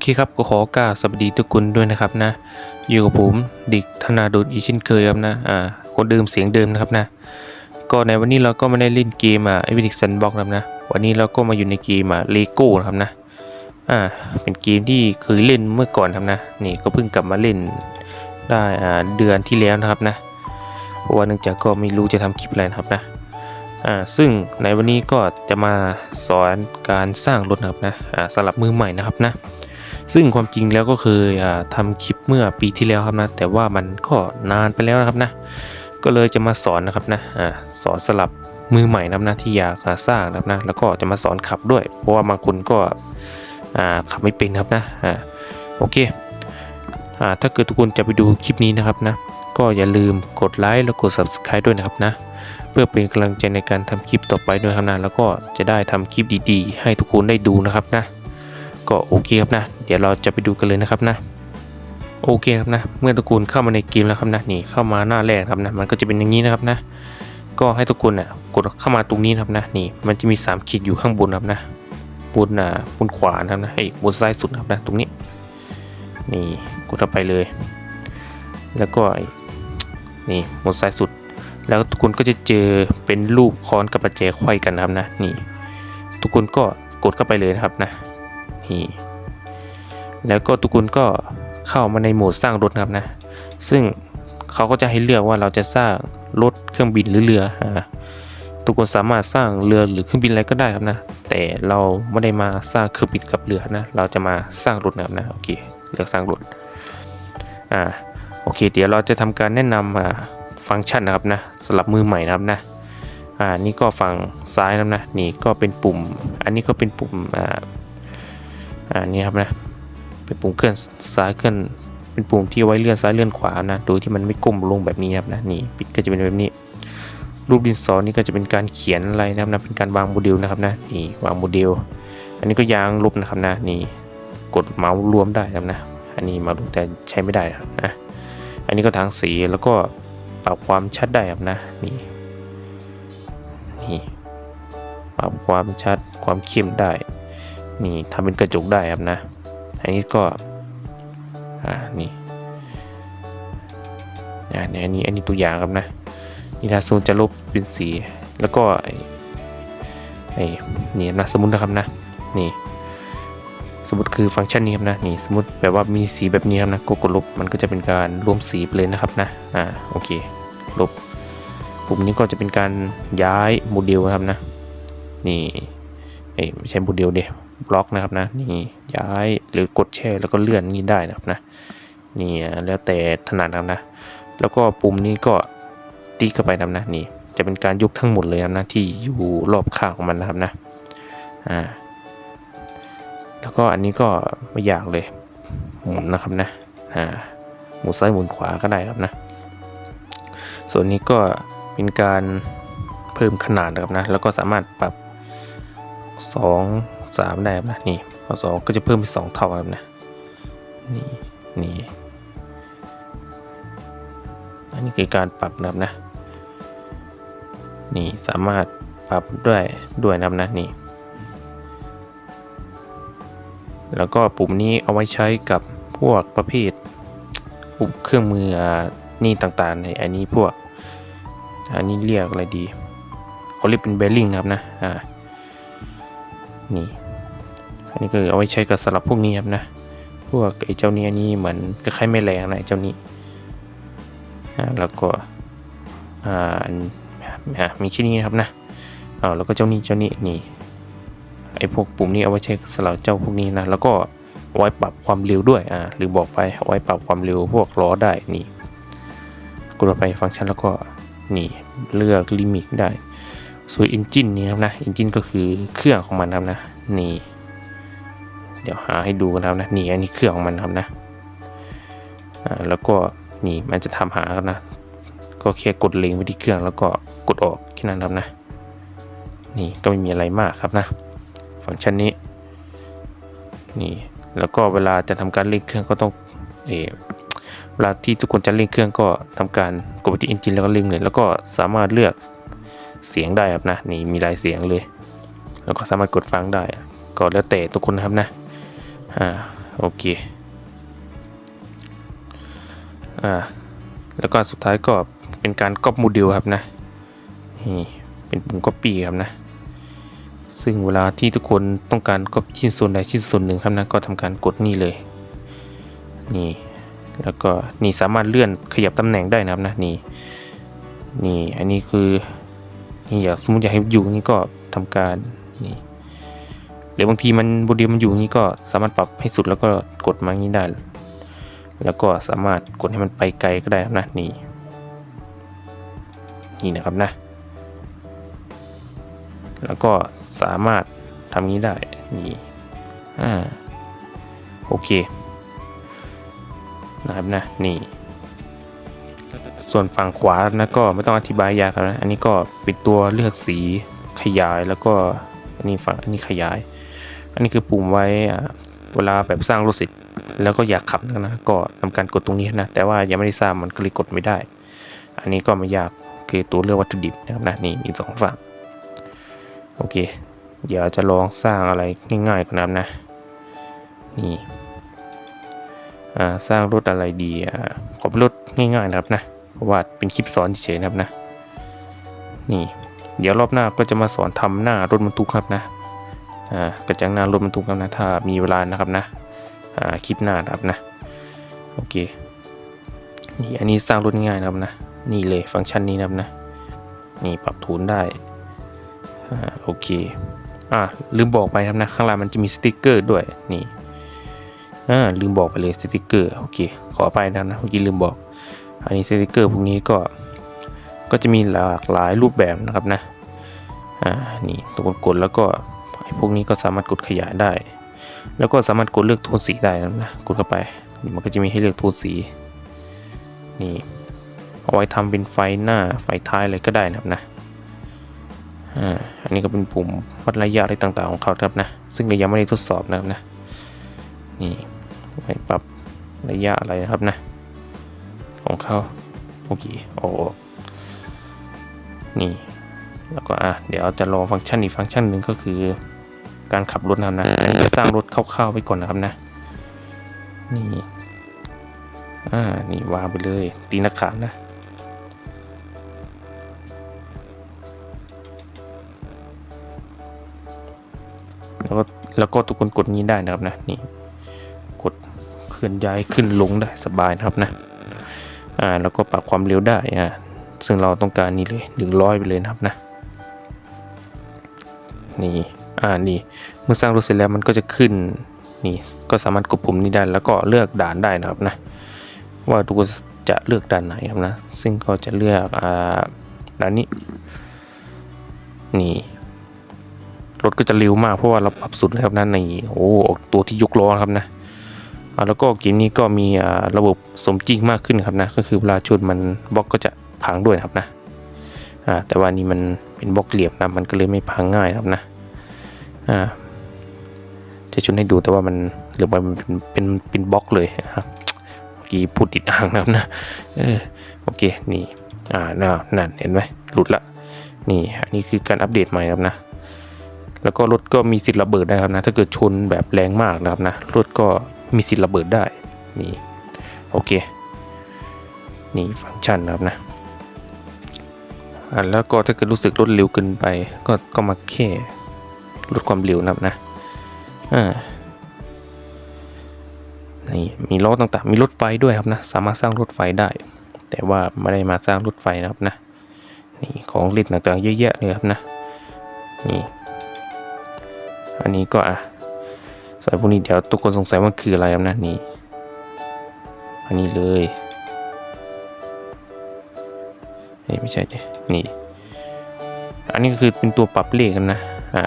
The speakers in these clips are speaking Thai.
เคครับก็ขอกล่าวสวัสดีทุกคนด้วยนะครับนะ อยู่กับผมดิกธนาดลอีช่นเคยครับนะอ่าคนเดิมเสียงเดิมนะครับนะ ก็ในวันนี้เราก็ม่ได้เล่นเกมอะเอวิดิกซันบ็อกนะครับนะ วันนี้เราก็มาอยู่ในเกมอะเลโก้นะครับนะอ่าเป็นเกมที่เคยเล่นเมื่อก่อนครับนะนี่ก็เพิ่งกลับมาเล่นได้อ่าเดือนที่แล้วนะครับนะเพราะว่าเนื่องจากก็ไม่รู้จะทำคลิปอะไรนะครับนะอ่าซึ่งในวันนี้ก็จะมาสอนการสร้างรถนะครับนะอ่าสำหรับมือใหม่นะครับนะ ซึ่งความจริงแล้วก็เคยอ่าทำคลิปเมื่อปีที่แล้วครับนะ แต่ว่ามันก็นานไปแล้วนะครับนะ ก็เลยจะมาสอนนะครับนะอ่าสอนสลับมือใหม่นะครับนะที่อยากสร้างนะครับนะ แล้วก็จะมาสอนขับด้วย เพราะว่าบางคนก็ขับไม่เป็นครับนะอ่าโอเคอถ้าเกิดทุกคนจะไปดูคลิปนี้นะครับนะก็อย่าลืมกดไลค์แล้วกด subscribe ด้วยนะครับนะเพื่อเป็นกำลังใจในการทำคลิปต่อไปด้วยครับนะแล้วก็จะได้ทำคลิปดีๆ ให้ทุกคนได้ดูนะครับนะ ก็โอเคครับนะ เดี๋ยวเราจะไปดูกันเลยนะครับนะ โอเคครับนะ เมื่อทุกคนเข้ามาในเกมแล้วครับนะนี่เข้ามาหน้าแรกครับนะมันก็จะเป็นอย่างนี้นะครับนะ ก็ให้ทุกคนนะ่ะกดเข้ามาตรงนี้นะครับนะนี่มันจะมี 3 ขีดอยู่ข้างบนครับนะบนอ่าบนขวานะครับนะไอ้บนซ้ายสุดครับนะตรงนี้นี่กดเข้าไปเลย แล้วก็นี่บนซ้ายสุด แล้วทุกคนก็จะเจอเป็นรูปค้อนกับประแจไขว้กันนะครับนะนี่ทุกคนก็กดเข้าไปเลยนะครับนะีแล้วก็ทุกคนก็เข้ามาในโหมดสร้างรถนะครับนะ ซึ่งเขาก็จะให้เลือกว่าเราจะสร้างรถเครื่องบินหรือเรืออ่าทุกคนสามารถสร้างเรือหรือเครื่องบินอะไรก็ได้ครับนะ แต่เราไม่ได้มาสร้างเครื่องบินกับเรือนะ เราจะมาสร้างรถนะครับนะโอเคเลือกสร้างรถอ่าโอเค เดี๋ยวเราจะทำการแนะนำฟังก์ชันนะครับนะสำหรับมือใหม่นะครับนะอ่านี่ก็ฝั่งซ้ายนะครับนะนี่ก็เป็นปุ่ม อันนี้ก็เป็นปุ่มอ่า อ่านี่ครับนะเป็นปุ่มเคลื่อนซ้ายเคลื่อนเป็นปุ่มที่ไว้เลื่อนซ้ายเลื่อนขวานะโดยที่มันไม่ก้มลงแบบนี้ครับนะนี่ปิดก็จะเป็นแบบนี้ รูปดินสอนี่ก็จะเป็นการเขียนอะไรนะครับนะเป็นการวางโมเดลนะครับนะนี่วางโมเดล อันนี้ก็ยางลบนะครับนะนี่กดเมาส์รวมได้นะครับนะ อันนี้มาส์รวมแต่ใช้ไม่ได้นะครับนะอันนี้ก็ทางสีแล้วก็ปรับความชัดได้ครับนะนี่นี่ปรับความชัดความเข้มได้ นี่ทำเป็นกระจกได้ครับนะ อันนี้ก็ อ่า นี่อ่าเนี่ยอันนี้อันนี้ตัวอย่างครับนะ นี่ถ้าซูมจะลบเป็นสี แล้วก็ไอ้นี่นะสมมตินะครับนะ นี่ สมมติคือฟังก์ชันนี้ครับนะ นี่สมมติแบบว่ามีสีแบบนี้ครับนะกดกดลบ มันก็จะเป็นการรวมสีไปเลยนะครับนะ อ่า โอเค ลบ ปุ่มนี้ก็จะเป็นการย้ายโมเดลนะครับนะ นี่เอ้ยไม่ใช่โมเดลเดีย บล็อกนะครับนะนี่ย้ายหรือกดแช่แล้วก็เลื่อนนี่ได้นะครับนะนี่แล้วแต่ถนัดนะครับนะ แล้วก็ปุ่มนี้ก็ติ๊กเข้าไปนะครับนะนี่จะเป็นการยกทั้งหมดเลยนะที่อยู่รอบข้างของมันนะครับนะอ่าแล้วก็อันนี้ก็ไม่ยากเลยหมุนนะครับนะอ่าหมุนซ้ายหมุนขวาก็ได้ครับนะ ส่วนนี้ก็เป็นการเพิ่มขนาดนะครับนะ แล้วก็สามารถปรับ 2 3ได้ครับนะนี่พอสองก็จะเพิ่มเป็นสองเท่าครับนะนี่นี่อันนี้คือการปรับนะครับนะ นี่สามารถปรับด้วยด้วยนะครับนะนี่ แล้วก็ปุ่มนี้เอาไว้ใช้กับพวกประเภทอุปเครื่องมืออนี่ต่างๆในอันนี้พวก อันนี้เรียกอะไรดีเขาเรียกเป็นเบลลิงนะครับนะ อ่า นี่อันนี้ก็เอาไว้ใช้กับสลับพวกนี้ครับนะพวกไอ้เจ้านี้อันนี้เหมือนคล้ายๆแม่แรงนะไอ้เจ้านี้อ่แล้วก็อ่ามีแค่นี้นะครับนะอ่าแล้วก็เจ้านี้เจ้านี้นี่ไอ้พวกปุ่มนี้เอาไว้ใช้สลับเจ้าพวกนี้นะแล้วก็ไว้ปรับความเร็วด้วยอ่าหรือบอกไปไว้ปรับความเร็วพวกล้อได้นี่กดไปฟังก์ชันแล้วก็นี่เลือกลิมิตได้ ส่วน Engine นี่ครับนะ Engine ก็คือเครื่องของมันครับนะนี่เดี๋ยวหาให้ดูนะครับนะนี่อันนี้เครื่องของมันครับนะอ่าแล้วก็นี่มันจะทำหาครับนะ ก็แค่กดเล็งไปที่เครื่องแล้วก็กดออกแค่นั้นครับนะ นี่ก็ไม่มีอะไรมากครับนะ ฟังก์ชันนี้นี่แล้วก็เวลาจะทำการเล่นเครื่องก็ต้องเอเวลาที่ทุกคนจะเล่นเครื่องก็ทำการกดไปที่ engine แล้วก็เล่นเลยแล้วก็สามารถเลือก เสียงได้ครับนะนี่มีหลายเสียงเลย แล้วก็สามารถกดฟังได้ก็แล้วแต่ทุกคนครับนะอ่าโอเคอ่าแล้วก็สุดท้ายก็เป็นการก๊อปโมเดลครับนะนี่เป็นปุ่ม copy ครับนะซึ่งเวลาที่ทุกคนต้องการก๊อปชิ้นส่วนใดชิ้นส่วนหนึ่งครับนะก็ทำการกดนี่เลยนี่แล้วก็นี่สามารถเลื่อนขยับตำแหน่งได้นะครับนะนี่นี่อันนี้คือ นี่อยากสมมติอยากให้อยู่อย่างนี้ก็ทำการนี่หรือบางทีมันโมเดลมันอยู่อย่างนี้ก็สามารถปรับให้สุดแล้วก็กดมาย่างนี้ได้ แล้วก็สามารถกดให้มันไปไกลก็ได้นะนี่นี่นะครับนะ แล้วก็สามารถทำนี้ได้นี่อ่าโอเคนะครับนะนี่ ส่วนฝั่งขวานะก็ไม่ต้องอธิบายยากนะอันนี้ก็ป็นตัวเลือกสีขยายแล้วก็อันนี้ฝั่งอันนี้ขยาย อันนี้คือปุ่มไว้เวลาแบบสร้างรถเสร็จแล้วก็อยากขับนะก็ทำการกดตรงนี้นะ แต่ว่ายังไม่ได้สร้างมันก็เลยกดไม่ได้ อันนี้ก็ไม่ยากคือตัวเลือกวัตถุดิบนะครับนะนี่มีสองฝั่งโอเค เดี๋ยวจะลองสร้างอะไรง่ายๆก่อนนะนะนี่สร้างรถอะไรดีอ่าขอเป็นรถง่ายๆนะครับนะ ว่าเป็นคลิปสอนเฉยๆนะครับนะ นี่ เดี๋ยวรอบหน้าก็จะมาสอนทำหน้ารถบรรทุกครับนะอ่ากระจังหน้ารถบรรทุกครับนะถ้ามีเวลานะครับนะอ่าคลิปหน้านะครับนะโอเคนี่อันนี้สร้างรถง่ายนะครับนะนี่เลยฟังก์ชันนี้นะครับนะนี่ปรับทูนได้อ่าโอเคอ่าลืมบอกไปครับนะข้างล่างมันจะมีสติกเกอร์ด้วยนี่อ่าลืมบอกไปเลยสติกเกอร์โอเคขอไปนะนะเมื่อกี้ลืมบอก อันนี้สติกเกอร์พวกนี้ก็ก็จะมีหลากหลายรูปแบบนะครับนะ อ่า นี่ตัวกดแล้วก็พวกนี้ก็สามารถกดขยายได้ แล้วก็สามารถกดเลือกโทนสีได้นะครับนะกดเข้าไป มันก็จะมีให้เลือกโทนสี นี่เอาไว้ทำเป็นไฟหน้าไฟท้ายอะไรก็ได้นะครับนะ อ่า อันนี้ก็เป็นปุ่มวัดระยะอะไรต่างๆของเขาครับนะ ซึ่งก็ยังไม่ได้ทดสอบนะครับนะ นี่ไว้ปรับระยะอะไรนะครับนะ ของเขาโอเคโอ้นี่แล้วก็อะเดี๋ยวจะรอฟังก์ชันอีกฟังก์ชันหนึ่งก็คือ การขับรถนะครับนะอันนี้จะสร้างรถคร่าวๆไปก่อนนะครับนะ นี่อ่านี่วางไปเลยตีนักขามนะแล้วก็แล้วก็ทุกคนกดนี้ได้นะครับนะนี่กดเคลื่อนย้ายขึ้นลงได้สบายนะครับนะ อ่าแล้วก็ปรับความเร็วได้อ่าซึ่งเราต้องการนี่เลยหนึ่งร้อยไปเลยนะครับนะนี่อ่านี่เมื่อสร้างรถเสร็จแล้วมันก็จะขึ้นนี่ก็สามารถกดปุ่มนี้ได้แล้วก็เลือกด่านได้นะครับนะว่าทุกคนจะเลือกด่านไหนครับนะซึ่งก็จะเลือกอ่าด่านนี้นี่รถก็จะเร็วมากเพราะว่าเราปรับสุดเลยครับนะนี่โอ้ตัวที่ยกล้อครับนะ แล้วก็เกมนี้ก็มีระบบสมจริงมากขึ้นครับนะ ก็คือเวลาชนมันบล็อกก็จะพังด้วยครับนะแต่ว่านี่มันเป็นบล็อกเหลี่ยมนะมันก็เลยไม่พังง่ายครับนะจะชนให้ดูแต่ว่ามันเหลือไปมันเป็นเป็นปนบล็อกเลยครับเมื่อกี้พูดติดอ่างนะครับนะเออโอเคนี่อ่าน่านั่นเห็นไหมหลุดละนี่อันนี้คือการอัปเดตใหม่ครับนะแล้วก็รถก็มีสิทธิ์ระเบิดได้ครับนะ ถ้าเกิดชนแบบแรงมากนะครับนะรถก็ มีสิทธิ์ระเบิดได้นี่โอเค นี่ฟังก์ชันนะครับนะอ่าแล้วก็ถ้าเกิดรู้สึกรถเร็วเกินไป ก็ก็มาแค่ลดความเร็วนะครับนะอ่านี่มีล้อต่างๆ มีรถไฟด้วยครับนะ สามารถสร้างรถไฟได้ แต่ว่าไม่ได้มาสร้างรถไฟนะครับนะ นี่ของเล่นต่างๆเยอะแยะเลยครับนะ นี่ อันนี้ก็อะ ส่วนพวกนี้เดี๋ยวทุกคนสงสัยว่าคืออะไรครับนะนี่ อันนี้เลยเฮ้ยไม่ใช่ดินี่ อันนี้ก็คือเป็นตัวปรับเลขกันนะ อ่า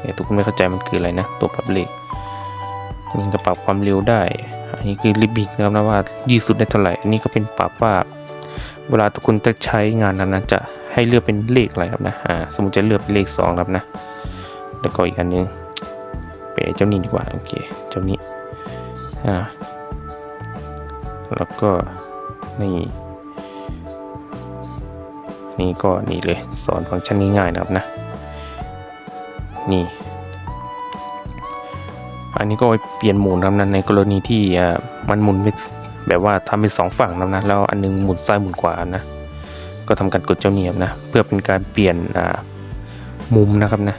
เดี๋ยวทุกคนไม่เข้าใจมันคืออะไรนะ ตัวปรับเลขนี่ก็ปรับความเร็วได้ อันนี้คือลิมิตนะครับนะว่ายืดสุดได้เท่าไหร่ อันนี้ก็เป็นปรับว่า เวลาทุกคนจะใช้งานนั้นนะจะให้เลือกเป็นเลขอะไรครับนะ อ่า สมมติจะเลือกเป็นเลขสองครับนะ แล้วก็อีกอันนึง เป็นไอ้เจ้านี้ดีกว่าโอเคเจ้านี้อ่าแล้วก็นี่นี่ก็นี่เลยสอนฟังก์ชันง่ายๆนะครับนะนี่อันนี้ก็ไว้เปลี่ยนหมุนครับนะในกรณีที่อ่ามันหมุนไปแบบว่าทำเป็นสองฝั่งนะนะแล้วอันหนึงหมุนซ้ายหมุนขวานะก็ทำการกดเจ้าเนียบนะเพื่อเป็นการเปลี่ยนอ่ามุมนะครับนะ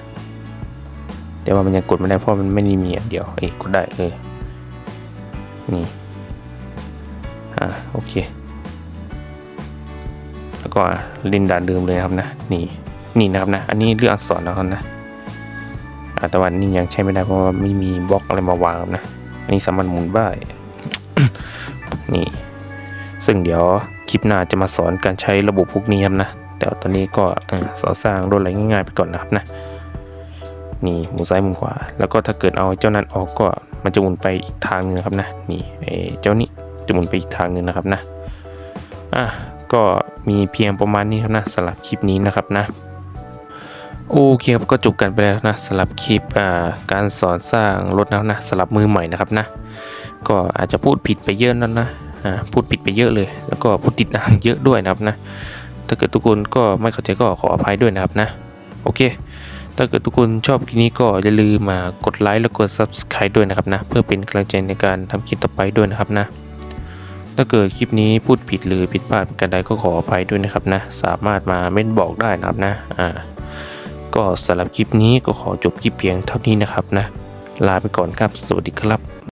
แต่ว่ามันยังกดไม่ได้เพราะมันไม่ได้มีอันเดียวเอ้ยกดได้เออนี่อ่าโอเค แล้วก็เล่นด่านเดิมเลยครับนะนี่นี่นะครับนะ อันนี้เรื่องอักษรนะครับนะอ่าแต่ว่านี่ยังใช้ไม่ได้เพราะว่าไม่มีบล็อกอะไรมาวางนะอันนี้สามารถหมุนได้นี่ ซึ่งเดี๋ยวคลิปหน้าจะมาสอนการใช้ระบบพวกนี้ครับนะ แต่ตอนนี้ก็สอนสร้างรถอะไรง่ายๆไปก่อนนะครับนะ นี่หมุนซ้ายหมุนขวา แล้วก็ถ้าเกิดเอาเจ้านั้นออกก็มันจะหมุนไปอีกทางหนึงนะครับนะนี่เจ้านี้จะหมุนไปอีกทางหนึงนะครับนะอะก็มีเพียงประมาณนี้ครับนะสำหรับคลิปนี้นะครับนะโอเคครับก็จบกันไปแล้วนะสำหรับคลิปการสอนสร้างรถนะนะสำหรับมือใหม่นะครับนะ ก็อาจจะพูดผิดไปเยอะนั่นนะอ่าพูดผิดไปเยอะเลย แล้วก็พูดติดอ่างเยอะด้วยนะครับนะ ถ้าเกิดทุกคนก็ไม่เข้าใจก็ขออภัยด้วยนะครับนะ โอเค ถ้าเกิดทุกคนชอบคลิปนี้ก็อย่าลืมมากดไลค์และกด subscribe ด้วยนะครับนะเพื่อเป็นกำลังใจในการทำคลิปต่อไปด้วยนะครับนะถ้าเกิดคลิปนี้พูดผิดหรือผิดพลาดประกันใดก็ขออภัยด้วยนะครับนะสามารถมาเม้นบอกได้นะครับนะอ่าก็สำหรับคลิปนี้ก็ขอจบคลิปเพียงเท่านี้นะครับนะลาไปก่อนครับ สวัสดีครับ